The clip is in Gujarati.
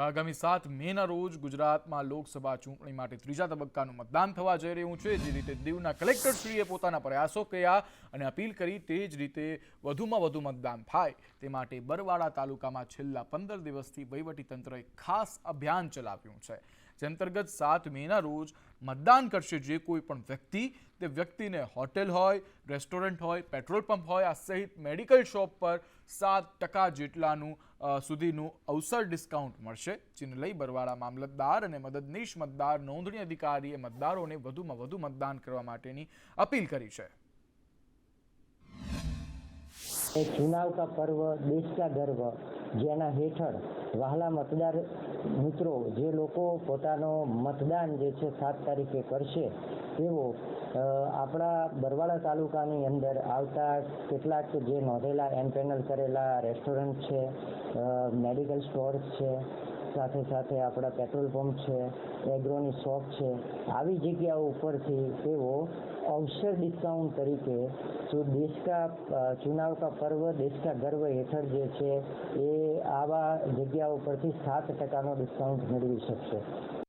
આગામી સાત મેના રોજ ગુજરાતમાં લોકસભા ચૂંટણી માટે ત્રીજા તબક્કાનું મતદાન થવા જઈ રહ્યું છે. જે રીતે દીવના કલેક્ટરશ્રીએ પોતાના પ્રયાસો કર્યા અને અપીલ કરી તે જ રીતે વધુમાં વધુ મતદાન થાય. તે માટે બરવાડા તાલુકામાં છેલ્લા પંદર દિવસથી વહીવટીતંત્રએ ખાસ અભિયાન ચલાવ્યું છે. જે અંતર્ગત સાત મેના રોજ મતદાન કરશે જે કોઈ પણ વ્યક્તિ. તે વ્યક્તિને હોટેલ હોય, રેસ્ટોરન્ટ હોય, પેટ્રોલ પંપ હોય, આ સહિત મેડિકલ શોપ પર સાત ટકા જેટલાનું સુધીનું અવસર ડિસ્કાઉન્ટ મળશે. જેને લઈ બરવાડા મામલતદાર અને મદદનીશ મતદાર, નોંધણી અધિકારીએ મતદારોને વધુમાં વધુ મતદાન કરવા માટેની અપીલ કરી છે. ચુનાવ કા પર્વ દેશકા ગર્વ જેના હેઠળ વહાલા મતદાર મિત્રો જે લોકો પોતાનો મતદાન જે છે સાત તારીખે કરશે, તેઓ આપણા બરવાડા તાલુકાની અંદર આવતા કેટલાક જે નોંધેલા એમ પેનલ કરેલા રેસ્ટોરન્ટ છે મેડિકલ સ્ટોર્સ છે સાથે સાથે આપણા પેટ્રોલ પંપ છે એગ્રોની શોપ છે, આવી જગ્યાઓ ઉપરથી તેઓ અવસર ડિસ્કાઉન્ટ તરીકે જો દેશ ચુનાવ કા પર્વ દેશ કા ગર્વ હેઠળ જે છે, એ આવા જગ્યાઓ પરથી સાત ટકાનો ડિસ્કાઉન્ટ મેળવી શકશે.